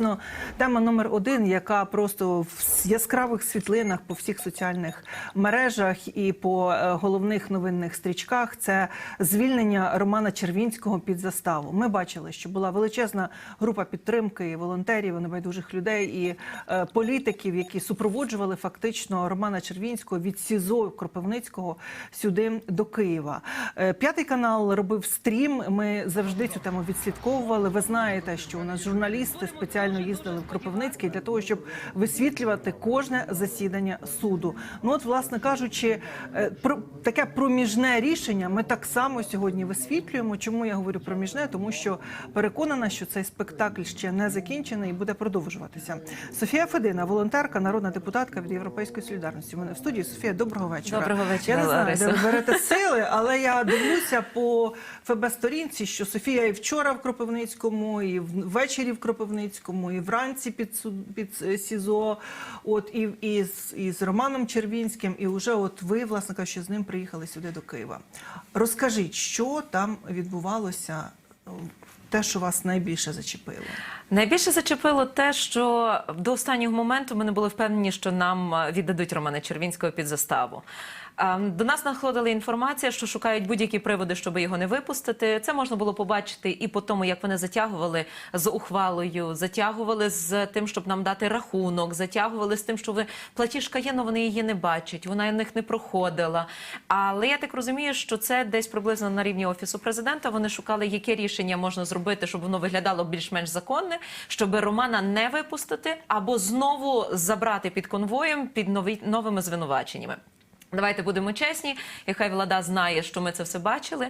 звісно, тема номер один, яка просто в яскравих світлинах по всіх соціальних мережах і по е, головних новинних стрічках, це звільнення Романа Червінського під заставу. Ми бачили, що була величезна група підтримки і волонтерів, і небайдужих людей і е, політиків, які супроводжували фактично Романа Червінського від СІЗО Кропивницького сюди до Києва. Е, П'ятий канал робив стрім. Ми завжди цю тему відслідковували. Ви знаєте, що у нас журналісти спеціально їздили в Кропивницький для того, щоб висвітлювати кожне засідання суду. Ну от, власне кажучи, е, про таке проміжне рішення ми так само сьогодні висвітлюємо. Чому я говорю проміжне? Тому що переконана, що цей спектакль ще не закінчений і буде продовжуватися. Софія Федина, волонтерка, народна депутатка від Європейської солідарності. У мене в студії Софія. Доброго вечора. Доброго вечора, Я не знаю, де ви берете сили, але я дивлюся по ФБ-сторінці, що Софія і вчора в Кропивницькому, і ввечері в Кропивницькому, і вранці під суд- під е, СІЗО, от і, і, з, і з Романом Червінським, і вже от ви, власне кажучи, з ним приїхали сюди до Києва. Розкажіть, що там відбувалося, те, що вас найбільше зачепило? Найбільше зачепило те, що до останнього моменту ми не були впевнені, що нам е, віддадуть Романа Червінського під заставу. Е, До нас надходила інформація, що шукають будь-які приводи, щоб його не випустити. Це можна було побачити і по тому, як вони затягували з ухвалою, затягували з тим, щоб нам дати рахунок, затягували з тим, що ви платіжка є, але вони її не бачать. Вона в них не проходила. Але я так розумію, що це десь приблизно на рівні офісу президента. Вони шукали, яке рішення можна зробити, щоб воно виглядало більш-менш законне, щоб Романа не випустити або знову забрати під конвоєм під нові новими звинуваченнями. Давайте будемо чесні, і хай влада знає, що ми це все бачили.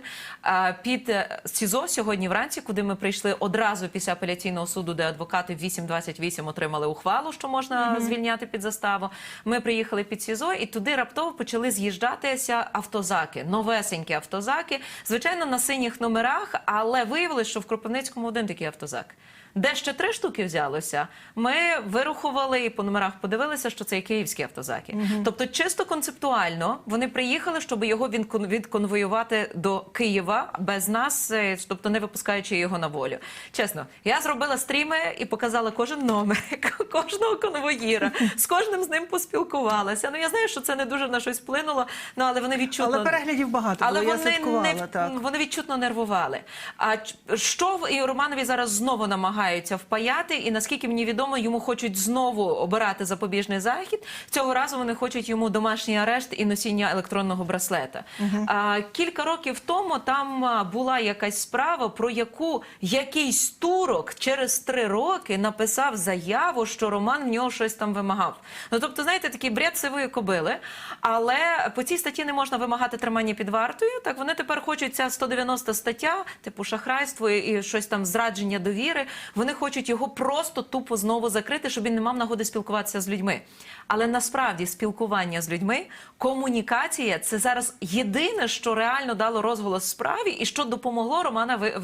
Під е, СІЗО сьогодні вранці, куди ми прийшли одразу після апеляційного суду, де адвокати в 8.28 отримали ухвалу, що можна звільняти під заставу. Ми приїхали під СІЗО, і туди раптово почали з'їжджатися автозаки, новесенькі автозаки, звичайно, на синіх номерах, але виявилось, що в Кропивницькому один такий автозак. Де ще три штуки взялося, ми вирахували і по номерах подивилися, що це є київські автозаки. Тобто, чисто концептуально вони приїхали, щоб його відкон- відконвоювати до Києва без нас, е, тобто не випускаючи його на волю. Чесно, я зробила стріми і показала кожен номер кожного конвоїра. З кожним з ним поспілкувалася. Ну я знаю, що це не дуже на щось вплинуло, ну але вони відчутно Але переглядів багато але було, вони слідкувала, не так. вони відчутно нервували. А що і Романові зараз знову намагаються впаяти, і наскільки мені відомо, йому хочуть знову обирати запобіжний захід. Цього разу вони хочуть йому домашній арешт і носіння електронного браслета. А, кілька років тому там була якась справа, про яку якийсь турок через три роки написав заяву, що Роман в нього щось там вимагав. Ну тобто, знаєте, такий бред сивої кобили. Але по цій статті не можна вимагати тримання під вартою. Так вони тепер хочуть ця 190 стаття, типу шахрайство і щось там зрадження довіри. Вони хочуть його просто тупо знову закрити, щоб він не мав нагоди спілкуватися з людьми. Але насправді спілкування з людьми, комунікація це зараз єдине, що реально дало розголос справі, і що допомогло Романа ви,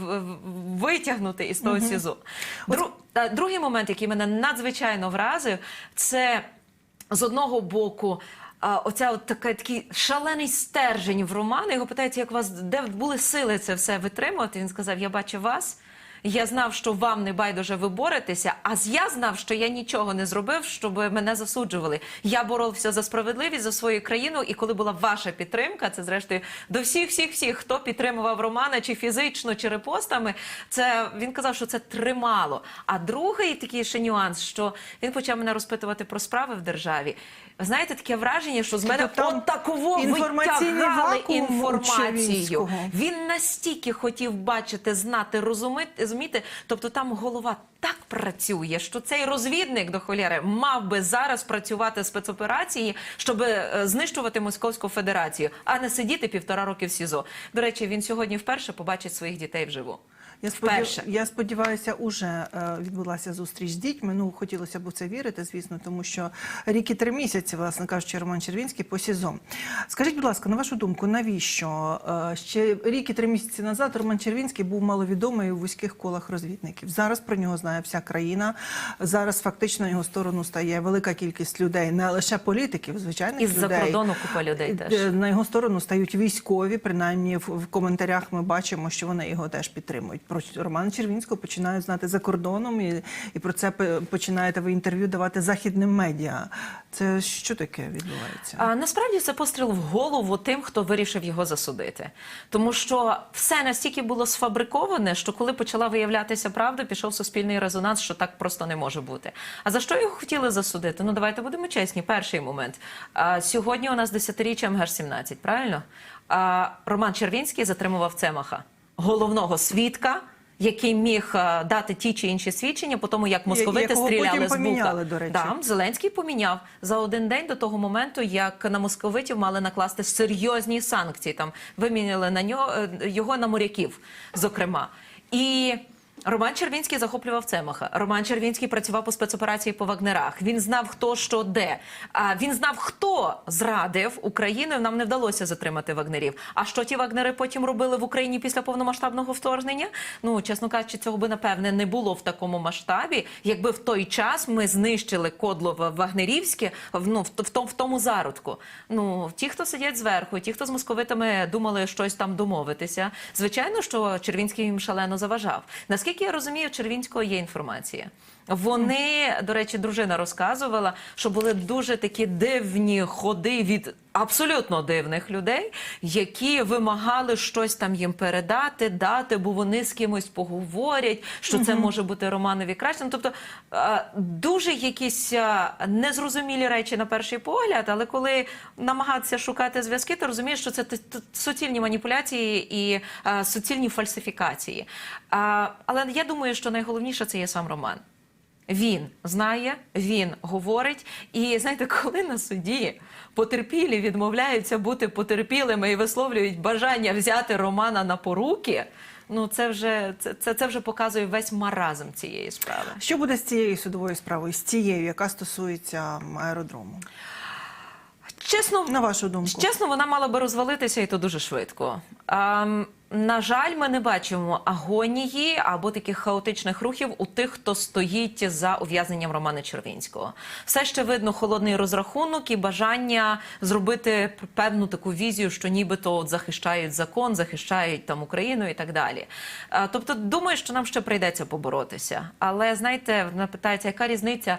витягнути із того СІЗО. Дру, та, другий момент, який мене надзвичайно вразив, це з одного боку. А, оця от така такий шалений стержень в Романа. Його питають, як у вас де були сили це все витримувати. Він сказав: Я бачив вас. Я знав, що вам не байдуже ви боретеся, а я знав, що я нічого не зробив, щоб мене засуджували. Я боровся за справедливість за свою країну, і коли була ваша підтримка, це зрештою до всіх, всіх, всіх, хто підтримував Романа, чи фізично, чи репостами, це він казав, що це тримало. А другий такий ще нюанс, що він почав мене розпитувати про справи в державі. Ви знаєте, таке враження, що з мене там таково витягали інформацію. Він настільки хотів бачити, знати, розуміти. Тобто там голова так працює, що цей розвідник до холєри мав би зараз працювати в спецоперації, щоб е, знищувати Московську Федерацію, а не сидіти півтора роки в СІЗО. До речі, він сьогодні вперше побачить своїх дітей вживу. Я, сподів... Я сподіваюся, уже е, відбулася зустріч з дітьми. Ну, хотілося б у це вірити, звісно, тому що рік і три місяці, власне кажучи, Роман Червінський по СІЗО. Скажіть, будь ласка, на вашу думку, навіщо е, ще рік і три місяці назад Роман Червінський був маловідомий у вузьких колах розвідників? Зараз про нього знає вся країна. Зараз фактично на його сторону стає велика кількість людей, не лише політиків, звичайних Із-за кордону купа людей теж. Е, На його сторону стають військові. Принаймні в коментарях ми бачимо, що вони його теж підтримують. Про Романа Червінського починають знати за кордоном, і, і про це починаєте ви інтерв'ю давати західним медіа. Це що таке відбувається? А насправді це постріл в голову тим, хто вирішив його засудити. Тому що все настільки було сфабриковане, що коли почала виявлятися правда, пішов суспільний резонанс, що так просто не може бути. А за що його хотіли засудити? Ну давайте будемо чесні. Перший момент. А, сьогодні у нас десятиріччя МГ-17, правильно? А, Роман Червінський затримував Цемаха, головного свідка. Який міг е, дати ті чи інші свідчення по тому, як московити якого стріляли потім з бука. поміняли, до речі. Да, Зеленський поміняв за один день до того моменту, як на московитів мали накласти серйозні санкції. Там вимінили на нього е, його на моряків, зокрема. І Роман Червінський захоплював Цемаха. Роман Червінський працював по спецоперації по Вагнерах. Він знав, хто що де. А він знав, хто зрадив Україну. Нам не вдалося затримати вагнерів. А що ті вагнери потім робили в Україні після повномасштабного вторгнення? Ну чесно кажучи, цього би напевне не було в такому масштабі, якби в той час ми знищили кодло Вагнерівське ну, в, тому- в тому зародку. Ну ті, хто сидять зверху, ті, хто з московитами думали щось там домовитися. Звичайно, що Червінський їм шалено заважав. Наскільки я розумію, в Червінського є інформація. Вони, до речі, дружина розказувала, що були дуже такі дивні ходи від абсолютно дивних людей, які вимагали щось там їм передати, дати, бо вони з кимось поговорять, що це може бути Романові краще. Ну, тобто дуже якісь незрозумілі речі на перший погляд, але коли намагатися шукати зв'язки, ти розумієш, що це суцільні маніпуляції і суцільні фальсифікації. Але я думаю, що найголовніше це є сам Роман. Він знає, він говорить. І знаєте, коли на суді потерпілі відмовляються бути потерпілими і висловлюють бажання взяти Романа на поруки, ну це вже це, це, це вже показує весь маразм цієї справи. Що буде з цією судовою справою, з тією, яка стосується аеродрому? Чесно, На вашу думку? Чесно, вона мала би розвалитися і то дуже швидко. А, на жаль, ми не бачимо агонії або таких хаотичних рухів у тих, хто стоїть за ув'язненням Романа Червінського. Все ще видно холодний розрахунок і бажання зробити певну таку візію, що нібито от захищають закон, захищають там Україну і так далі. Тобто, думаю, що нам ще прийдеться поборотися. Але знаєте, вона питається, яка різниця,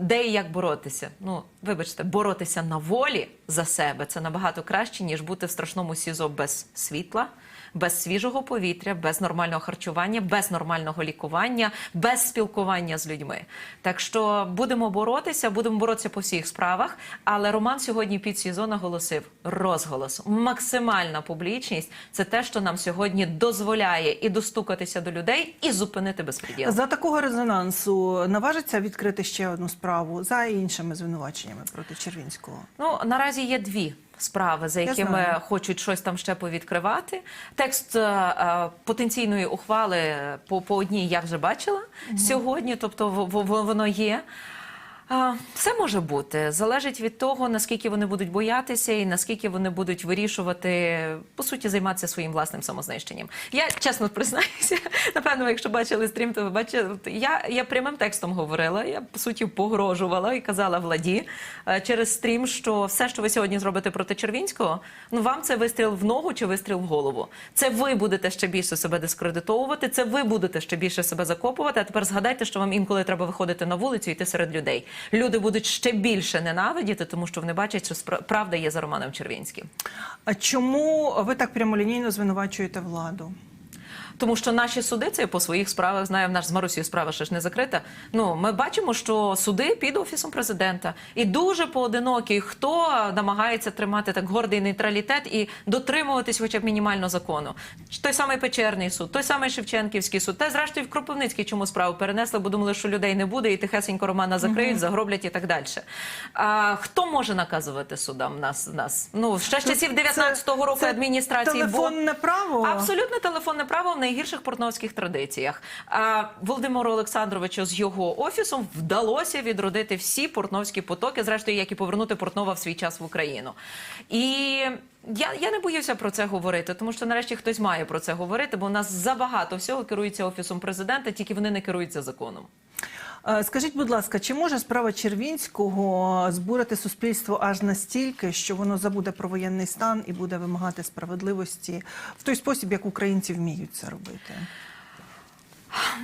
де і як боротися? Ну, вибачте, боротися на волі за себе це набагато краще, ніж бути в страшному СІЗО без світла. Без свіжого повітря, без нормального харчування, без нормального лікування, без спілкування з людьми. Так що будемо боротися, будемо боротися по всіх справах. Але Роман сьогодні під СІЗО наголосив розголос, максимальна публічність це те, що нам сьогодні дозволяє і достукатися до людей, і зупинити безпреділ. За такого резонансу наважиться відкрити ще одну справу за іншими звинуваченнями проти Червінського. Ну наразі є дві. Справи, за якими хочуть щось там ще повідкривати. Текст е, е, потенційної ухвали по, по одній я вже бачила сьогодні, тобто в- в- воно є. Все може бути. Залежить від того, наскільки вони будуть боятися і наскільки вони будуть вирішувати, по суті, займатися своїм власним самознищенням. Я чесно признаюся, напевно, якщо бачили стрім, то ви бачили. Я, я прямим текстом говорила. Я по суті погрожувала і казала владі е, через стрім, що все, що ви сьогодні зробите проти Червінського, ну вам це вистріл в ногу чи вистріл в голову. Це ви будете ще більше себе дискредитовувати, це ви будете ще більше себе закопувати. А тепер згадайте, що вам інколи треба виходити на вулицю і йти серед людей. Люди будуть ще більше ненавидіти, тому що вони бачать, що правда є за Романом Червінським. А чому ви так прямолінійно звинувачуєте владу? Тому що наші суди це по своїх справах знаю, в нас з Марусією справа ще ж не закрита. Ну ми бачимо, що суди під офісом президента, і дуже поодинокі, хто намагається тримати так гордий нейтралітет і дотримуватись, хоча б мінімально закону. Той самий Печерний суд, той самий Шевченківський суд, та зрештою в Кропивницький чому справу перенесли, бо думали, що людей не буде, і тихесенько Романа закриють, загроблять і так далі. А хто може наказувати судам нас? нас? Ну ще з часів 19-го року Це адміністрації телефонне право. Абсолютно телефонне право в найгірших портновських традиціях. А Володимиру Олександровичу з його офісом вдалося відродити всі портновські потоки, зрештою, як і повернути Портнова в свій час в Україну. І я, я не боюся про це говорити, тому що нарешті хтось має про це говорити, бо у нас забагато всього керується офісом президента, тільки вони не керуються законом. Е, Скажіть, будь ласка, чи може справа Червінського збурити суспільство аж настільки, що воно забуде про воєнний стан і буде вимагати справедливості в той спосіб, як українці вміють це робити?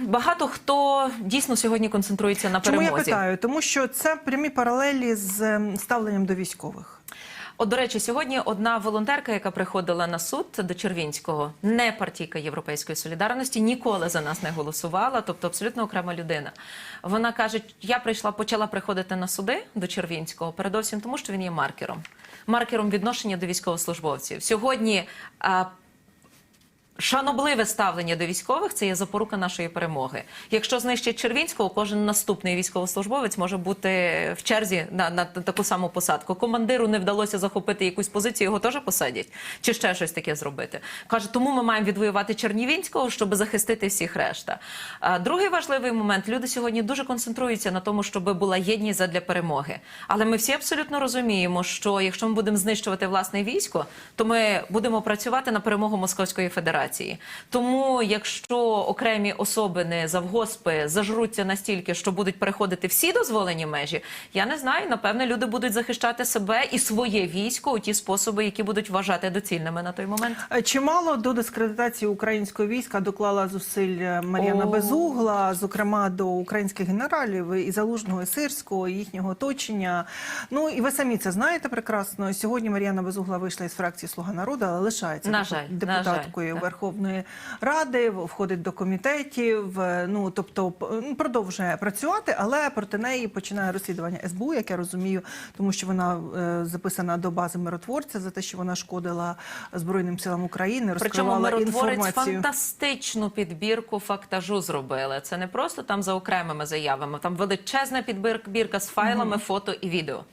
Багато хто дійсно сьогодні концентрується на Чому я питаю? Тому що це прямі паралелі з ем, ставленням до військових. От, до речі, сьогодні одна волонтерка, яка приходила на суд до Червінського, не партійка Європейської солідарності, ніколи за нас не голосувала, тобто абсолютно окрема людина. Вона каже: я прийшла, почала приходити на суди до Червінського, передовсім тому, що він є маркером, маркером відношення до військовослужбовців. Сьогодні. Шанобливе ставлення до військових це є запорука нашої перемоги. Якщо знищать Червінського, кожен наступний військовослужбовець може бути в черзі на, на таку саму посадку. Командиру не вдалося захопити якусь позицію, його теж посадять чи ще щось таке зробити. Каже, тому ми маємо відвоювати Чернівінського, щоб захистити всіх решта. А, Другий важливий момент: люди сьогодні дуже концентруються на тому, щоб була єдність задля перемоги. Але ми всі абсолютно розуміємо, що якщо ми будемо знищувати власне військо, то ми будемо працювати на перемогу Московської Федерації. Тому, якщо окремі особини завгоспи зажруться настільки, що будуть переходити всі дозволені межі, я не знаю. Напевне, люди будуть захищати себе і своє військо у ті способи, які будуть вважати доцільними на той момент. Е, Чимало до дискредитації українського війська доклала зусиль е, Мар'яна Безугла, зокрема до українських генералів і Залужного, і Сирського, і їхнього оточення. Ну і ви самі це знаєте прекрасно. Сьогодні Мар'яна Безугла вийшла із фракції Слуга народу, але лишається На жаль, на депутаткою жаль, так. Верховної Ради, входить до комітетів. е, Ну тобто продовжує працювати, але проти неї починає розслідування СБУ, як я розумію, тому що вона е, записана до бази миротворця за те, що вона шкодила Збройним силам України, Причому розкривала миротворець інформацію. фантастичну підбірку фактажу зробили. Це не просто там за окремими заявами. Там величезна підбірка з файлами, фото і відео.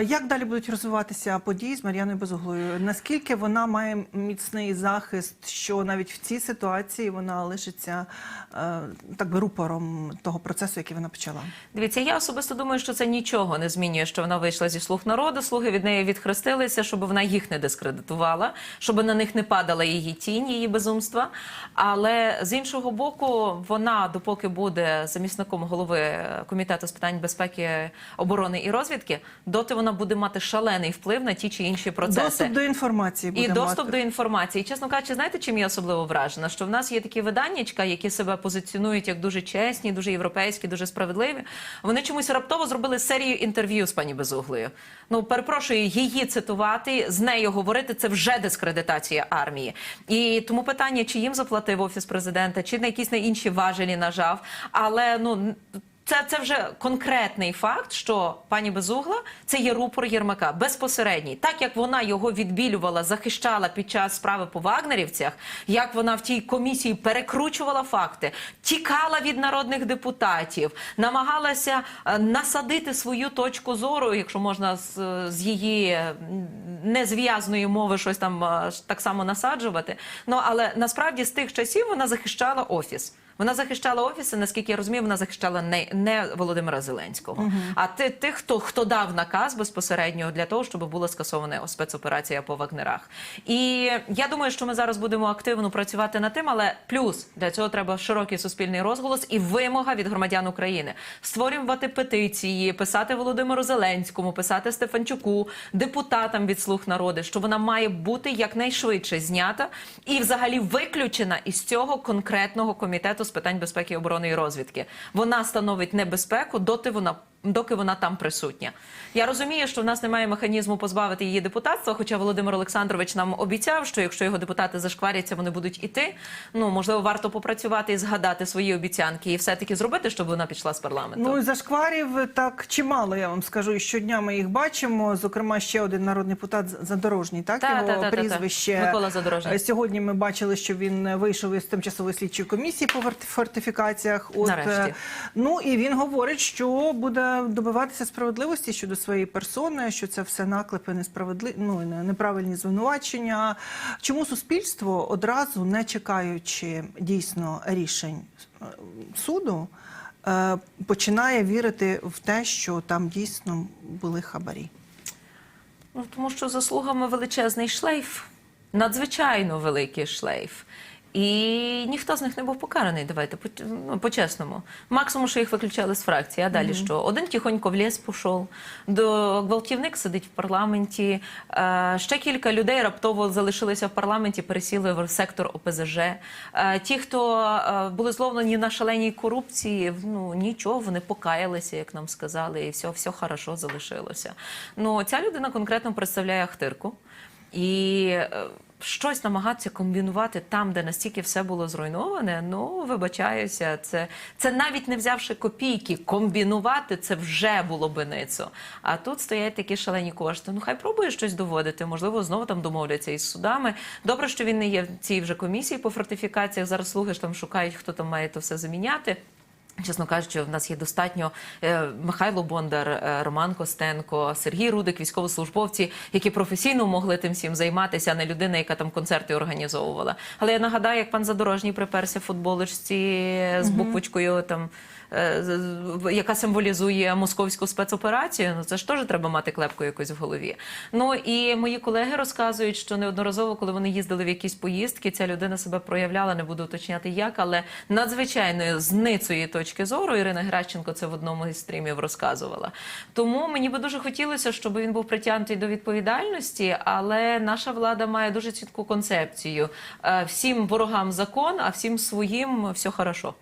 Як далі будуть розвиватися події з Мар'яною Безуглою? Наскільки вона має міцний захист, що навіть в цій ситуації вона лишиться е, так би рупором того процесу, який вона почала? Дивіться, я особисто думаю, що це нічого не змінює, що вона вийшла зі слуг народу. Слуги від неї відхрестилися, щоб вона їх не дискредитувала, щоб на них не падала її тінь, її безумства. Але з іншого боку, вона, допоки буде замісником голови комітету з питань безпеки, оборони і розвідки, доти вона буде мати шалений вплив на ті чи інші процеси. Доступ до інформації буде І доступ мати. до інформації. Чесно кажучи, знаєте, чим я особливо вражена? Що в нас є такі виданнячка, які себе позиціонують як дуже чесні, дуже європейські, дуже справедливі. Вони чомусь раптово зробили серію інтерв'ю з пані Безуглою. Ну, перепрошую, її цитувати, з нею говорити це вже дискредитація армії. І тому питання, чи їм заплатив офіс президента, чи на якісь на інші важелі нажав. Але ну. Це, це вже конкретний факт, що пані Безугла це є рупор Єрмака безпосередній. Так як вона його відбілювала, захищала під час справи по вагнерівцях, як вона в тій комісії перекручувала факти, тікала від народних депутатів, намагалася е, насадити свою точку зору, якщо можна з, з її незв'язної мови щось там е, так само насаджувати. Ну але насправді з тих часів вона захищала офіс. Вона захищала офіси, наскільки я розумію, вона захищала не, не Володимира Зеленського, а ти, тих, хто, хто дав наказ безпосередньо для того, щоб була скасована спецоперація по вагнерах. І я думаю, що ми зараз будемо активно працювати над тим, але плюс для цього треба широкий суспільний розголос і вимога від громадян України створювати петиції, писати Володимиру Зеленському, писати Стефанчуку, депутатам від слуг народу, що вона має бути якнайшвидше знята і взагалі виключена із цього конкретного комітету з питань безпеки, оборони і розвідки. Вона становить небезпеку, доти вона. Доки вона там присутня, я розумію, що в нас немає механізму позбавити її депутатства. Хоча Володимир Олександрович нам обіцяв, що якщо його депутати зашкваряться, вони будуть іти. Ну можливо, варто попрацювати і згадати свої обіцянки, і все таки зробити, щоб вона пішла з парламенту. Ну і зашкварів так чимало, я вам скажу. І щодня ми їх бачимо. Зокрема, ще один народний депутат Задорожній, так Та, його та, та, та, та. прізвище Микола Задорожній. Е, Сьогодні ми бачили, що він вийшов із тимчасової слідчої комісії по форти- фортифікаціях. От Нарешті. е, ну і він говорить, що буде добиватися справедливості щодо своєї персони, що це все наклепи несправедливі, ну неправильні звинувачення. Чому суспільство одразу не чекаючи дійсно рішень е, суду? е, починає вірити в те, що там дійсно були хабарі. Ну, тому що заслугами величезний шлейф, надзвичайно великий шлейф. І ніхто з них не був покараний. Давайте по, ну, по-чесному. Максимум, що їх виключали з фракції. А далі що? Один тихонько в ліс пішов, до гвалтівник сидить в парламенті. Е, ще кілька людей раптово залишилися в парламенті, пересіли в сектор ОПЗЖ. Е, ті, хто е, були зловлені на шаленій корупції, ну нічого, вони покаялися, як нам сказали, і все, все хорошо залишилося. Ну ця людина конкретно представляє Ахтирку. І е, щось намагатися комбінувати там, де настільки все було зруйноване. Ну вибачаюся, це, це навіть не взявши копійки, комбінувати це вже було би ницо. А тут стоять такі шалені кошти. Ну хай пробує щось доводити. Можливо, знову там домовляться із судами. Добре, що він не є в цій вже комісії по фортифікаціях. Зараз слухаєш, там шукають, хто там має то все заміняти. Чесно кажучи, в нас є достатньо е, Михайло Бондар, е, Роман Костенко, Сергій Рудик, військовослужбовці, які професійно могли тим всім займатися, а не людина, яка там концерти організовувала. Але я нагадаю, як пан Задорожній приперся в футболочці з буквочкою там. Е, Яка символізує московську спецоперацію, ну це ж теж треба мати клепку якось в голові. Ну і мої колеги розказують, що неодноразово, коли вони їздили в якісь поїздки, ця людина себе проявляла, не буду уточняти як, але надзвичайно з точки зору Ірина Гращенко це в одному із стрімів розказувала. Тому мені би дуже хотілося, щоб він був притягнутий до відповідальності, але наша влада має дуже чітку концепцію: Е, всім ворогам закон, а всім своїм все хорошо.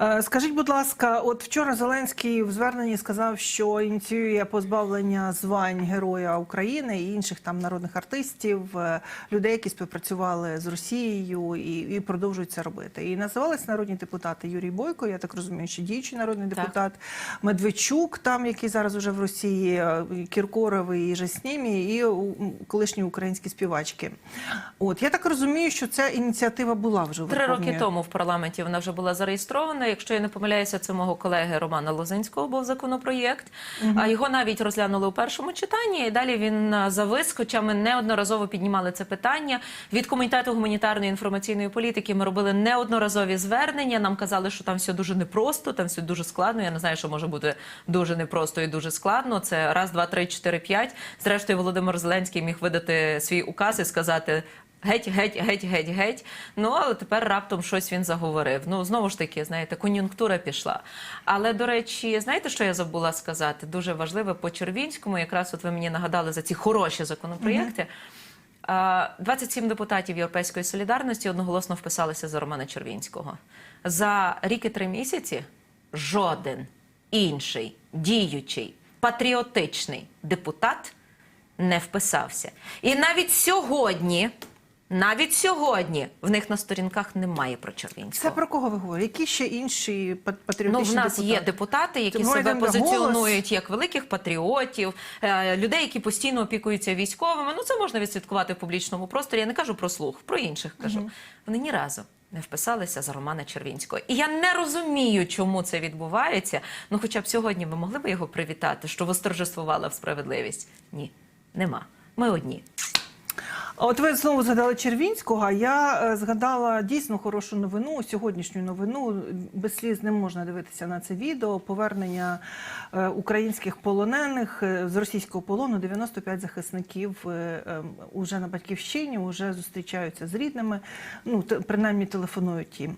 Е, Скажіть, будь ласка, от вчора Зеленський в зверненні сказав, що ініціює позбавлення звань Героя України і інших там народних артистів, е, людей, які співпрацювали з Росією і, і продовжують це робити. І називались народні депутати Юрій Бойко, я так розумію, що діючий народний Так. депутат Медведчук, там який зараз уже в Росії, е, і Кіркоров і Жаснімі, і колишні українські співачки. От я так розумію, що ця ініціатива була вже Три роки тому в парламенті вона вже була зареєстрована. Якщо я не помиляюся, це мого колеги Романа Лозинського був законопроєкт. А його навіть розглянули у першому читанні. І далі він а, завис. Хоча ми неодноразово піднімали це питання. Від комітету гуманітарної інформаційної політики ми робили неодноразові звернення. Нам казали, що там все дуже непросто, там все дуже складно. Я не знаю, що може бути дуже непросто і дуже складно. Це раз, два, три, чотири, п'ять. Зрештою, Володимир Зеленський міг видати свій указ і сказати. Геть, геть, геть, геть, геть. Ну але тепер раптом щось він заговорив. Ну знову ж таки, знаєте, кон'юнктура пішла. Але до речі, знаєте, що я забула сказати? Дуже важливе по Червінському. Якраз от ви мені нагадали за ці хороші законопроєкти. А, 27 депутатів Європейської солідарності одноголосно вписалися за Романа Червінського. За рік і три місяці жоден інший діючий патріотичний депутат не вписався. І навіть сьогодні, навіть сьогодні в них на сторінках немає про Це Червінського. про кого ви говорите? Які ще інші пат- Ну, в нас депутати? є депутати, які Тому себе позиціонують як великих патріотів, е, людей, які постійно опікуються військовими. Ну це можна відслідкувати в публічному просторі. Я не кажу про слух, про інших кажу. Вони ні разу. Не вписалися за Романа Червінського. І я не розумію, чому це відбувається. Ну, хоча б сьогодні ви могли б його привітати, що восторжествувала в справедливість? Ні, нема. Ми одні. От ви знову згадали Червінського. Я е, згадала дійсно хорошу новину, сьогоднішню новину. Без сліз не можна дивитися на це відео. Повернення е, українських полонених е, з російського полону. 95 захисників е, е, уже на батьківщині, вже зустрічаються з рідними. Ну принаймні телефонують їм.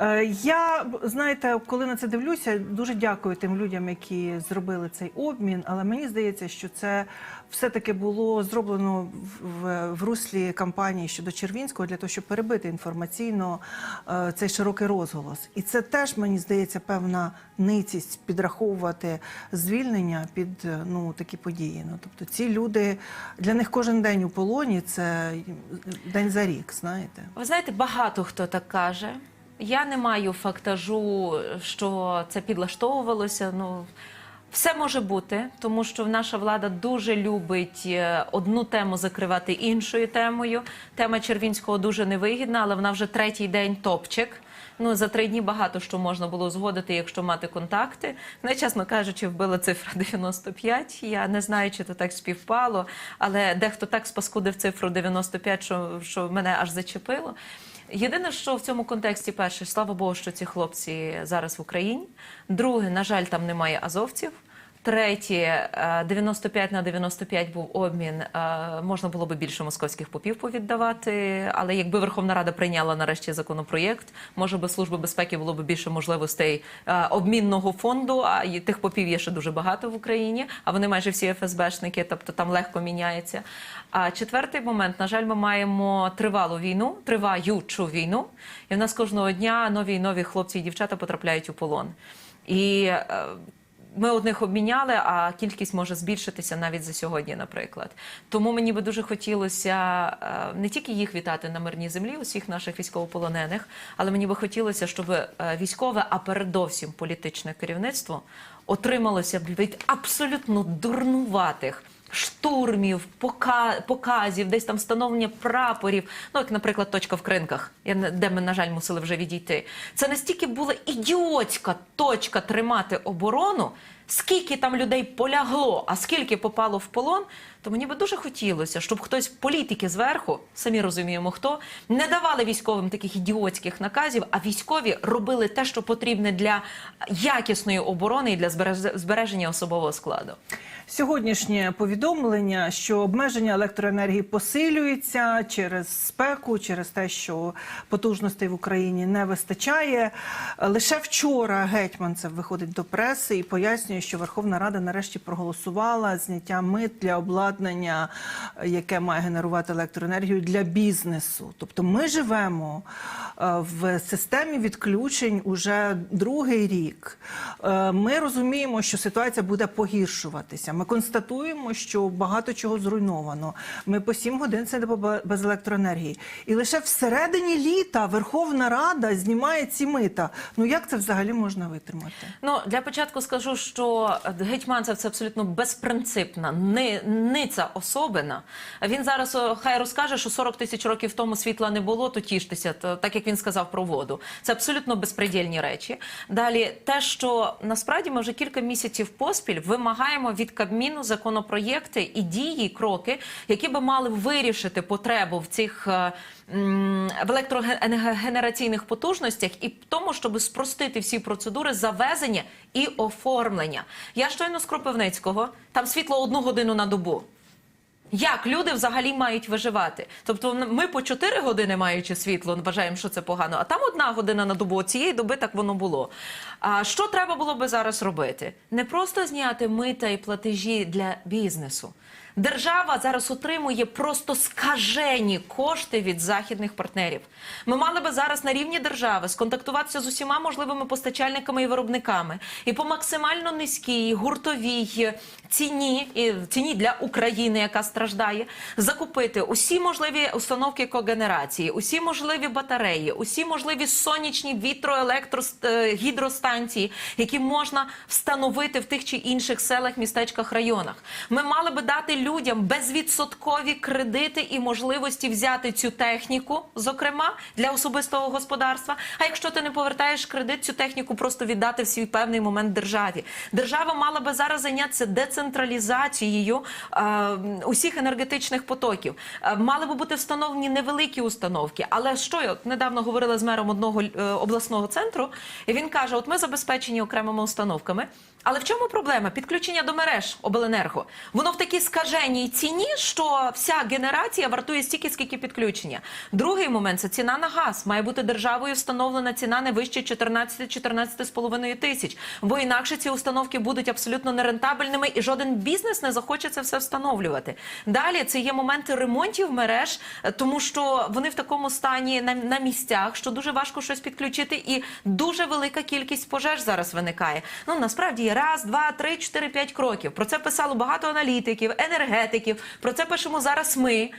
Е, Я знаєте, коли на це дивлюся, дуже дякую тим людям, які зробили цей обмін. Але мені здається, що це все-таки було зроблено в, в, руслі кампанії щодо Червінського для того, щоб перебити інформаційно е, цей широкий розголос. І це теж мені здається певна ницість підраховувати звільнення під е, ну такі події. Ну тобто ці люди для них кожен день у полоні це день за рік. Знаєте, Ви знаєте, багато хто так каже. Я не маю фактажу, що це підлаштовувалося. Ну все може бути, тому що наша влада дуже любить е, одну тему закривати іншою темою. Тема Червінського дуже невигідна, але вона вже третій день топчик. Ну за три дні багато що можна було згодити, якщо мати контакти. Ну, я, чесно кажучи, вбила цифра 95. Я не знаю, чи то так співпало, але дехто так спаскудив цифру 95, що, що мене аж зачепило. Єдине, що в цьому контексті, перше, слава Богу, що ці хлопці зараз в Україні. Друге, на жаль, там немає азовців. Третє, е, 95 на 95 був обмін. е, Можна було би більше московських попів повіддавати, але якби Верховна Рада прийняла нарешті законопроєкт, може би служби безпеки було б більше можливостей е, обмінного фонду. А тих попів є ще дуже багато в Україні, а вони майже всі ФСБшники, тобто там легко міняється. А четвертий момент, на жаль, ми маємо тривалу війну, триваючу війну, і в нас кожного дня нові і нові хлопці і дівчата потрапляють у полон. І е, ми одних обміняли, а кількість може збільшитися навіть за сьогодні, наприклад. Тому мені би дуже хотілося е, не тільки їх вітати на мирній землі, усіх наших військовополонених, але мені би хотілося, щоб е, військове, а передовсім політичне керівництво отрималося від абсолютно дурнуватих. Штурмів, пока- показів, десь там встановлення прапорів. Ну, як, наприклад, точка в кринках, де ми, на жаль, мусили вже відійти. Це настільки була ідіотська точка тримати оборону, скільки там людей полягло, а скільки попало в полон. То мені би дуже хотілося, щоб хтось політики зверху, самі розуміємо хто, не давали військовим таких ідіотських наказів, а військові робили те, що потрібне для якісної оборони і для збереж- збереження особового складу. Сьогоднішнє повідомлення, що обмеження електроенергії посилюється через спеку, через те, що потужностей в Україні не вистачає. Лише вчора гетьманцев виходить до преси і пояснює, що Верховна Рада нарешті проголосувала зняття мит для обладнання, яке має генерувати електроенергію для бізнесу. Тобто ми живемо е, в системі відключень уже другий рік. Е, Ми розуміємо, що ситуація буде погіршуватися. Ми констатуємо, що багато чого зруйновано. Ми по 7 годин сидимо без електроенергії. І лише всередині літа Верховна Рада знімає ці мита. Ну як це взагалі можна витримати? Ну для початку скажу, що гетьманцев це абсолютно безпринципна, ни, ниця особина. Він зараз хай розкаже, що 40 тисяч років тому світла не було, то тіштеся, так як він сказав про воду. Це абсолютно безпредельні речі. Далі, те, що насправді ми вже кілька місяців поспіль вимагаємо від Кабміну законопроєкти і дії, кроки, які би мали вирішити потребу в цих. В електрогенераційних потужностях і в тому, щоб спростити всі процедури завезення і оформлення. Я щойно з Кропивницького, там світло одну годину на добу. Як люди взагалі мають виживати? Тобто ми по 4 години маючи світло, вважаємо, що це погано, а там одна година на добу. Цієї доби так воно було. А що треба було би зараз робити? Не просто зняти мита і платежі для бізнесу. Держава зараз отримує просто скажені кошти від західних партнерів. Ми мали би зараз на рівні держави сконтактуватися з усіма можливими постачальниками і виробниками і по максимально низькій гуртовій ціні і ціні для України, яка страждає, закупити усі можливі установки когенерації, усі можливі батареї, усі можливі сонячні вітроелектрогідростанції, які можна встановити в тих чи інших селах, містечках, районах. Ми мали би дати людям безвідсоткові кредити і можливості взяти цю техніку, зокрема для особистого господарства. А якщо ти не повертаєш кредит, цю техніку просто віддати в свій певний момент державі. Держава мала би зараз зайнятися децентралізацією е, усіх енергетичних потоків. Е, мали би бути встановлені невеликі установки. Але що я недавно говорила з мером одного е, обласного центру, і він каже: от ми забезпечені окремими установками. Але в чому проблема? Підключення до мереж обленерго. Воно в такій скаженій ціні, що вся генерація вартує стільки, скільки підключення. Другий момент це ціна на газ. Має бути державою встановлена ціна не вище 14-14,5 тисяч. Бо інакше ці установки будуть абсолютно нерентабельними і жоден бізнес не захоче це все встановлювати. Далі це є моменти ремонтів мереж, тому що вони в такому стані на, на місцях, що дуже важко щось підключити, і дуже велика кількість пожеж зараз виникає. Ну насправді є раз, два, три, чотири, п'ять кроків. Про це писало багато аналітиків, енергетиків. Про це пишемо зараз ми.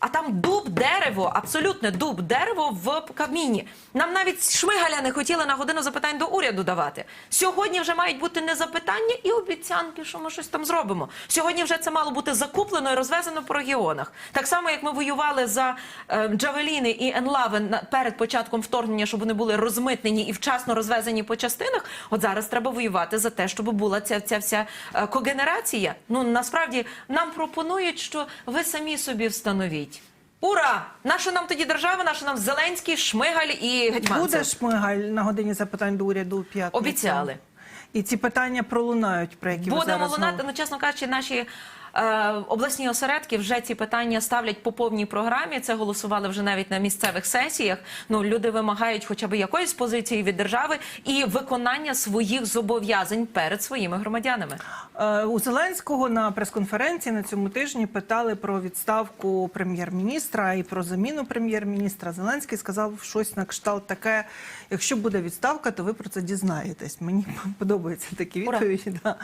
А там дуб дерево, абсолютне дуб дерево в Кабміні. Нам навіть шмигаля не хотіли на годину запитань до уряду давати. Сьогодні вже мають бути не запитання і обіцянки, що ми щось там зробимо. Сьогодні вже це мало бути закуплено і розвезено по регіонах. Так само, як ми воювали за е, Джавеліни і Енлави перед початком вторгнення, щоб вони були розмитнені і вчасно розвезені по частинах. От зараз треба воювати за те, щоб була ця, ця вся е, когенерація. Ну насправді нам пропонують, що ви самі собі встановіть. Ура! Наша нам тоді держава, наша нам Зеленський, Шмигаль і Гетьманцев. Буде Шмигаль на годині запитань до уряду у п'ятницю? Обіцяли. І ці питання пролунають, про які ви Будемо лунати, ну чесно кажучи, наші. Е, Обласні осередки вже ці питання ставлять по повній програмі. Це голосували вже навіть на місцевих сесіях. Ну люди вимагають хоча б якоїсь позиції від держави і виконання своїх зобов'язань перед своїми громадянами. Е, У Зеленського на прес-конференції на цьому тижні питали про відставку прем'єр-міністра і про заміну прем'єр-міністра. Зеленський сказав щось на кшталт таке: якщо буде відставка, то ви про це дізнаєтесь. Мені подобаються такі відповіді. Да.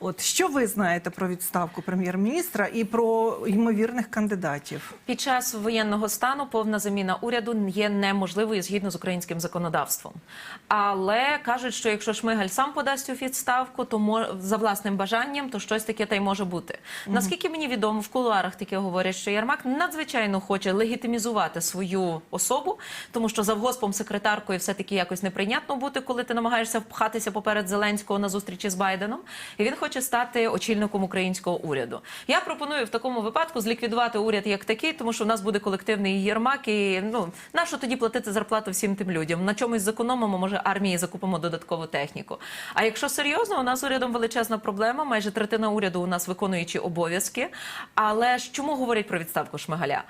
От що ви знаєте про відставку прем'єр-міністра і про ймовірних кандидатів? Під час воєнного стану повна заміна уряду є неможливою згідно з українським законодавством. Але кажуть, що якщо Шмигаль сам подасть у відставку, то мо- за власним бажанням, то щось таке та й може бути. Наскільки мені відомо, в кулуарах таке говорять, що Ярмак надзвичайно хоче легітимізувати свою особу, тому що завгоспом секретаркою все таки якось неприйнятно бути, коли ти намагаєшся впхатися поперед Зеленського на зустрічі з Байденом. І він хоче стати очільником українського уряду. Я пропоную в такому випадку зліквідувати уряд як такий, тому що в нас буде колективний Єрмак. І ну на що тоді платити зарплату всім тим людям? На чомусь зекономимо, може армії закупимо додаткову техніку. А якщо серйозно, у нас з урядом величезна проблема. Майже третина уряду у нас виконуючі обов'язки. Але ж чому говорять про відставку Шмигаля?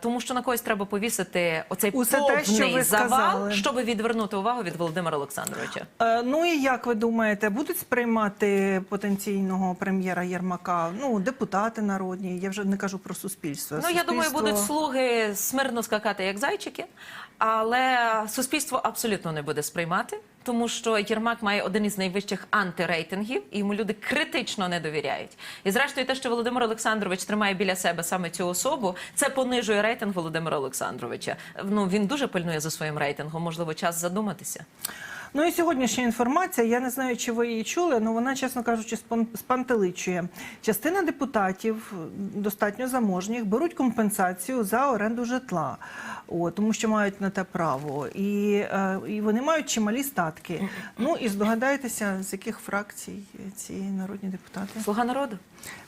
Тому що на когось треба повісити оцей Усе те, що ви завал, сказали. щоб відвернути увагу від Володимира Олександровича. Е, Ну і як ви думаєте, будуть сприймати потенційного прем'єра Єрмака? Ну, депутати народні, я вже не кажу про суспільство. Ну я думаю, будуть слуги смирно скакати як зайчики, але суспільство абсолютно не буде сприймати. Тому що Єрмак має один із найвищих антирейтингів, і йому люди критично не довіряють. І зрештою, те, що Володимир Олександрович тримає біля себе саме цю особу, це понижує рейтинг Володимира Олександровича. Ну він дуже пильнує за своїм рейтингом. Можливо, час задуматися. Ну і сьогоднішня інформація, я не знаю, чи ви її чули, але вона, чесно кажучи, спантеличує. Частина депутатів, достатньо заможніх, беруть компенсацію за оренду житла, о, тому що мають на те право. І, е, і вони мають чималі статки. Ну і здогадайтеся, з яких фракцій ці народні депутати. Слуга народу.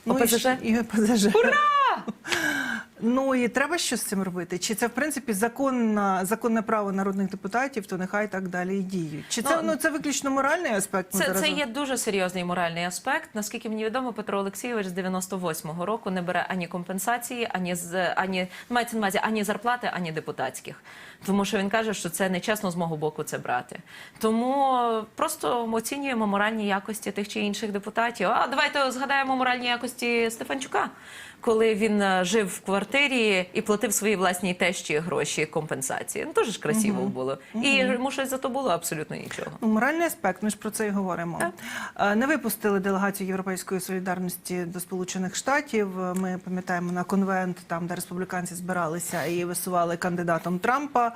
Ну, і, ОПЗЖ? і ОПЗЖ. Ура! Ну і треба щось з цим робити. Чи це в принципі законна, законне право народних депутатів, то нехай так далі і діють. Чи це Ну, ну, це виключно моральний аспект? Це, це є дуже серйозний моральний аспект. Наскільки мені відомо, Петро Олексійович з 98-го року не бере ані компенсації, ані з ані мається на увазі ані зарплати, ані депутатських. Тому що він каже, що це нечесно з мого боку це брати. Тому просто оцінюємо моральні якості тих чи інших депутатів. А давайте згадаємо моральні якості Стефанчука. Коли він е, жив в квартирі і платив своїй власній тещі гроші компенсації, ну дуже ж красиво було, і йому щось за то було абсолютно нічого. Ну, моральний аспект, ми ж про це і говоримо. Е, Не випустили делегацію Європейської солідарності до Сполучених Штатів. Ми пам'ятаємо на конвент, там де республіканці збиралися і висували кандидатом Трампа.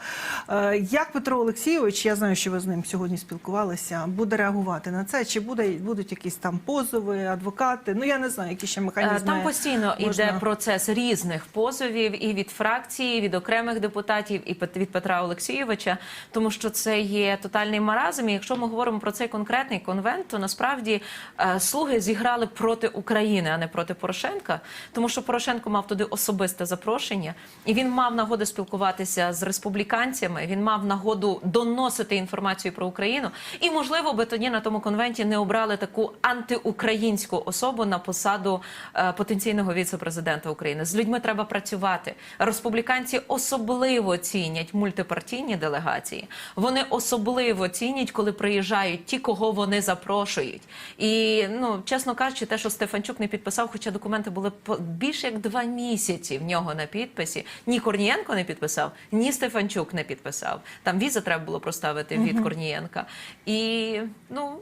Е, Як Петро Олексійович, я знаю, що ви з ним сьогодні спілкувалися, буде реагувати на це? Чи буде будуть якісь там позови, адвокати? Ну я не знаю, які ще механізми Там постійно можна- йде процес різних позовів і від фракції, і від окремих депутатів, і від Петра Олексійовича, тому що це є тотальний маразм. І якщо ми говоримо про цей конкретний конвент, то насправді е, слуги зіграли проти України, а не проти Порошенка, тому що Порошенко мав туди особисте запрошення, і він мав нагоду спілкуватися з республіканцями. Він мав нагоду доносити інформацію про Україну. І можливо би тоді на тому конвенті не обрали таку антиукраїнську особу на посаду е, потенційного віце-президента України. З людьми треба працювати. Республіканці особливо цінять мультипартійні делегації. Вони особливо цінять, коли приїжджають ті, кого вони запрошують. І ну чесно кажучи, те, що Стефанчук не підписав, хоча документи були більше як два місяці в нього на підписі. Ні Корнієнко не підписав, ні Стефанчук не підписав. Там візи треба було проставити від Корнієнка. І ну.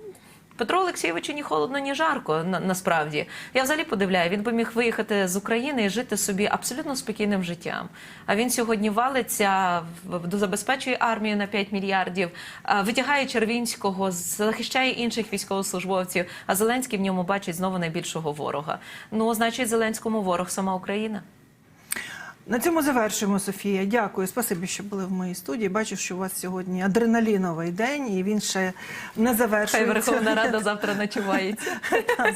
Петру Олексійовичу ні холодно, ні жарко. На, насправді я взагалі подивляю. Він би міг виїхати з України і жити собі абсолютно спокійним життям. А він сьогодні валиться, забезпечує армію на 5 мільярдів, витягає Червінського, захищає інших військовослужбовців. А Зеленський в ньому бачить знову найбільшого ворога. Ну, значить, Зеленському ворог сама Україна. На цьому завершуємо, Софія. Дякую. Спасибі, що були в моїй студії. Бачу, що у вас сьогодні адреналіновий день, і він ще не Хай. Верховна Рада завтра ночувається.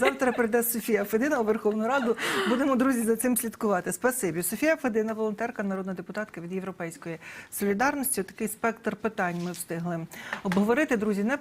Завтра прийде Софія Федина у Верховну Раду. Будемо, друзі, за цим слідкувати. Спасибі. Софія Федина, волонтерка, народна депутатка від Європейської солідарності. Такий спектр питань ми встигли обговорити. Друзі, не